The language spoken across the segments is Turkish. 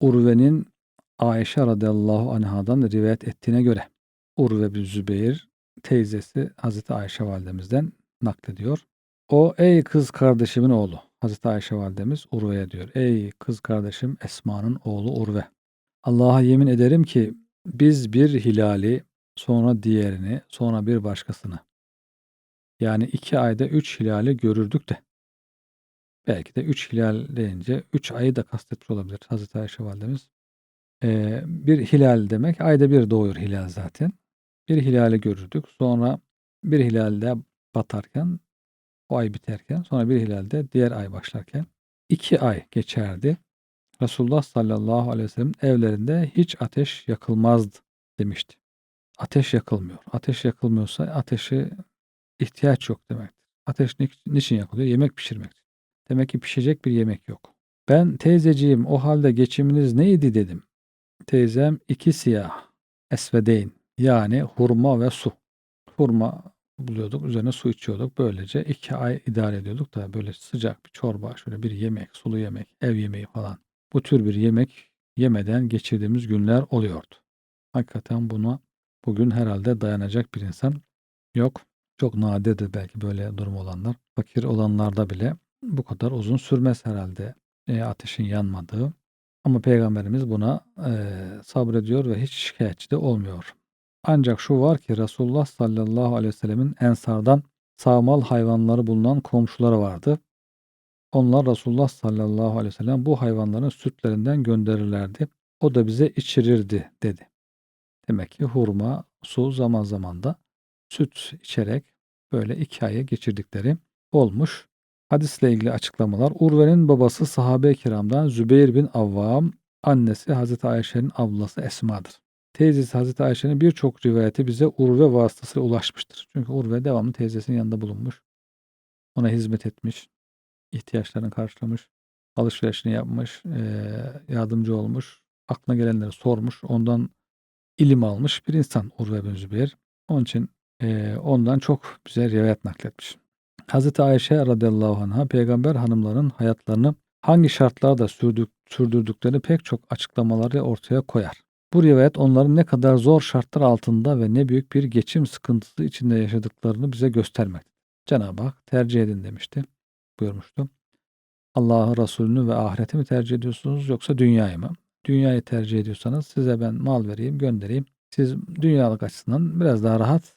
Urve'nin Ayşe radıyallahu anhadan rivayet ettiğine göre Urve bin Zübeyir teyzesi Hazreti Ayşe validemizden naklediyor. O ey kız kardeşimin oğlu Hazreti Ayşe validemiz Urve'ye diyor. Ey kız kardeşim Esma'nın oğlu Urve. Allah'a yemin ederim ki biz bir hilali sonra diğerini sonra bir başkasını yani iki ayda üç hilali görürdük de belki de üç hilal deyince üç ayı da kastetmiş olabilir Hazreti Ayşe validemiz. Ee, bir hilal demek ayda bir doğuyor hilal zaten. Bir hilali görürdük. Sonra bir hilalde batarken o ay biterken sonra bir hilalde diğer ay başlarken iki ay geçerdi. Resulullah sallallahu aleyhi ve sellem evlerinde hiç ateş yakılmazdı demişti. Ateş yakılmıyor. Ateş yakılmıyorsa ateşe ihtiyaç yok demektir. Ateş ni- niçin yakılıyor? Yemek pişirmek. Demek ki pişecek bir yemek yok. Ben teyzeciğim o halde geçiminiz neydi dedim. Teyzem iki siyah esvedeyn yani hurma ve su. Hurma buluyorduk üzerine su içiyorduk. Böylece iki ay idare ediyorduk da böyle sıcak bir çorba şöyle bir yemek sulu yemek ev yemeği falan. Bu tür bir yemek yemeden geçirdiğimiz günler oluyordu. Hakikaten buna bugün herhalde dayanacak bir insan yok. Çok nadirdir belki böyle durum olanlar. Fakir olanlarda bile bu kadar uzun sürmez herhalde e, ateşin yanmadığı. Ama Peygamberimiz buna e, sabrediyor ve hiç şikayetçi de olmuyor. Ancak şu var ki Resulullah sallallahu aleyhi ve sellemin ensardan sağmal hayvanları bulunan komşuları vardı. Onlar Resulullah sallallahu aleyhi ve sellem bu hayvanların sütlerinden gönderirlerdi. O da bize içirirdi dedi. Demek ki hurma, su zaman zaman da süt içerek böyle iki ayı geçirdikleri olmuş. Hadisle ilgili açıklamalar. Urve'nin babası sahabe-i kiramdan Zübeyir bin Avvam, annesi Hazreti Ayşe'nin ablası Esma'dır. Teyzesi Hazreti Ayşe'nin birçok rivayeti bize Urve vasıtasıyla ulaşmıştır. Çünkü Urve devamlı teyzesinin yanında bulunmuş. Ona hizmet etmiş, ihtiyaçlarını karşılamış, alışverişini yapmış, yardımcı olmuş, aklına gelenleri sormuş, ondan ilim almış bir insan Urve bin Zübeyir. Onun için ondan çok güzel rivayet nakletmiş. Hazreti Ayşe radıyallahu anh'a peygamber hanımların hayatlarını hangi şartlarda sürdük, sürdürdüklerini pek çok açıklamaları ortaya koyar. Bu rivayet onların ne kadar zor şartlar altında ve ne büyük bir geçim sıkıntısı içinde yaşadıklarını bize göstermektedir. Cenab-ı Hak tercih edin demişti, buyurmuştu. Allah'ı, Resulünü ve ahireti mi tercih ediyorsunuz yoksa dünyayı mı? Dünyayı tercih ediyorsanız size ben mal vereyim, göndereyim. Siz dünyalık açısından biraz daha rahat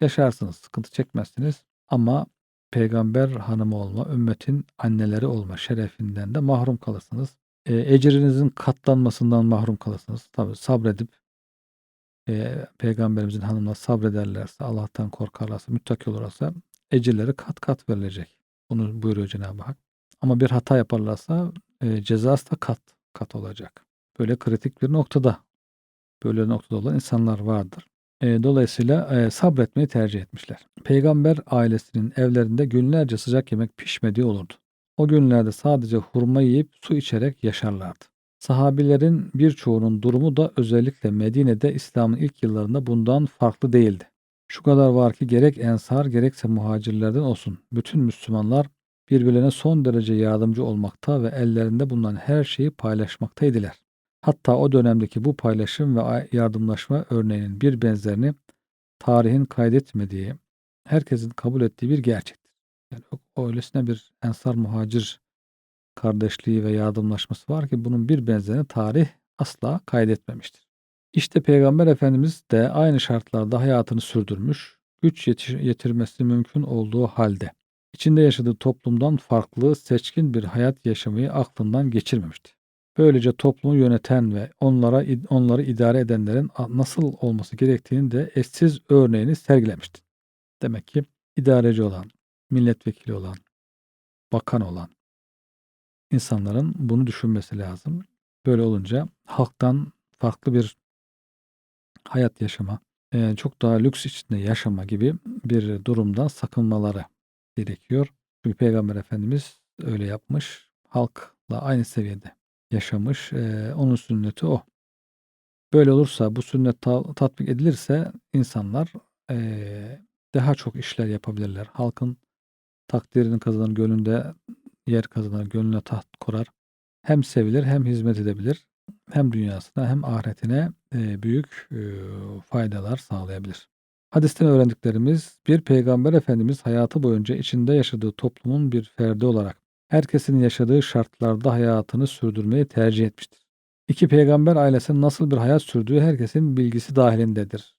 yaşarsınız, sıkıntı çekmezsiniz. Ama peygamber hanımı olma, ümmetin anneleri olma şerefinden de mahrum kalırsınız. E, ecrinizin katlanmasından mahrum kalırsınız. Tabi sabredip e, peygamberimizin hanımına sabrederlerse, Allah'tan korkarlarsa, müttaki olurlarsa ecirleri kat kat verilecek. Bunu buyuruyor Cenab-ı Hak. Ama bir hata yaparlarsa e, cezası da kat kat olacak. Böyle kritik bir noktada böyle noktada olan insanlar vardır. Dolayısıyla sabretmeyi tercih etmişler. Peygamber ailesinin evlerinde günlerce sıcak yemek pişmediği olurdu. O günlerde sadece hurma yiyip su içerek yaşarlardı. Sahabilerin birçoğunun durumu da özellikle Medine'de İslam'ın ilk yıllarında bundan farklı değildi. Şu kadar var ki gerek ensar gerekse muhacirlerden olsun bütün Müslümanlar birbirlerine son derece yardımcı olmakta ve ellerinde bulunan her şeyi paylaşmaktaydılar. Hatta o dönemdeki bu paylaşım ve yardımlaşma örneğinin bir benzerini tarihin kaydetmediği, herkesin kabul ettiği bir gerçektir. Yani öylesine bir ensar muhacir kardeşliği ve yardımlaşması var ki bunun bir benzerini tarih asla kaydetmemiştir. İşte Peygamber Efendimiz de aynı şartlarda hayatını sürdürmüş, güç yetirmesi mümkün olduğu halde içinde yaşadığı toplumdan farklı, seçkin bir hayat yaşamayı aklından geçirmemişti. Böylece toplumu yöneten ve onlara onları idare edenlerin nasıl olması gerektiğini de eşsiz örneğini sergilemişti. Demek ki idareci olan, milletvekili olan, bakan olan insanların bunu düşünmesi lazım. Böyle olunca halktan farklı bir hayat yaşama, çok daha lüks içinde yaşama gibi bir durumdan sakınmaları gerekiyor. Çünkü Peygamber Efendimiz öyle yapmış. Halkla aynı seviyede yaşamış. Onun sünneti o. Böyle olursa bu sünnet ta- tatbik edilirse insanlar daha çok işler yapabilirler. Halkın takdirini kazanır, gönlünde yer kazanır, gönlüne taht kurar. Hem sevilir hem hizmet edebilir. hem dünyasına hem ahiretine büyük faydalar sağlayabilir. Hadisten öğrendiklerimiz bir peygamber efendimiz hayatı boyunca içinde yaşadığı toplumun bir ferdi olarak herkesin yaşadığı şartlarda hayatını sürdürmeyi tercih etmiştir. İki peygamber ailesinin nasıl bir hayat sürdüğü herkesin bilgisi dahilindedir.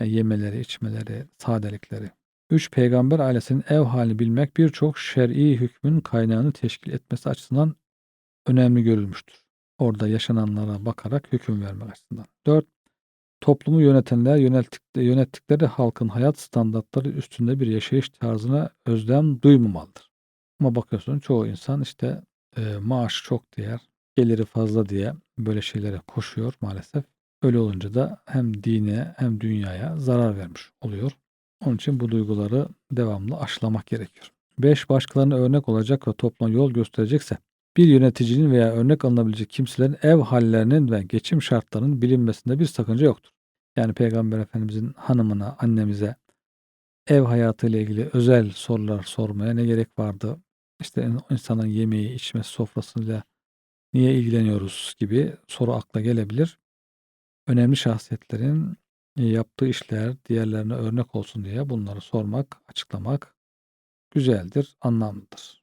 Yani yemeleri, içmeleri, sadelikleri. Üç peygamber ailesinin ev halini bilmek birçok şer'i hükmün kaynağını teşkil etmesi açısından önemli görülmüştür. Orada yaşananlara bakarak hüküm vermek açısından. 4. Toplumu yönetenler yönelttik, yönettikleri halkın hayat standartları üstünde bir yaşayış tarzına özlem duymamalıdır. Ama bakıyorsun çoğu insan işte e, maaş çok diye, geliri fazla diye böyle şeylere koşuyor maalesef. Öyle olunca da hem dine hem dünyaya zarar vermiş oluyor. Onun için bu duyguları devamlı aşılamak gerekiyor. 5. Başkalarına örnek olacak ve topluma yol gösterecekse bir yöneticinin veya örnek alınabilecek kimselerin ev hallerinin ve geçim şartlarının bilinmesinde bir sakınca yoktur. Yani Peygamber Efendimizin hanımına, annemize ev hayatıyla ilgili özel sorular sormaya ne gerek vardı? İşte insanın yemeği, içmesi, sofrasıyla niye ilgileniyoruz gibi soru akla gelebilir. Önemli şahsiyetlerin yaptığı işler diğerlerine örnek olsun diye bunları sormak, açıklamak güzeldir, anlamlıdır.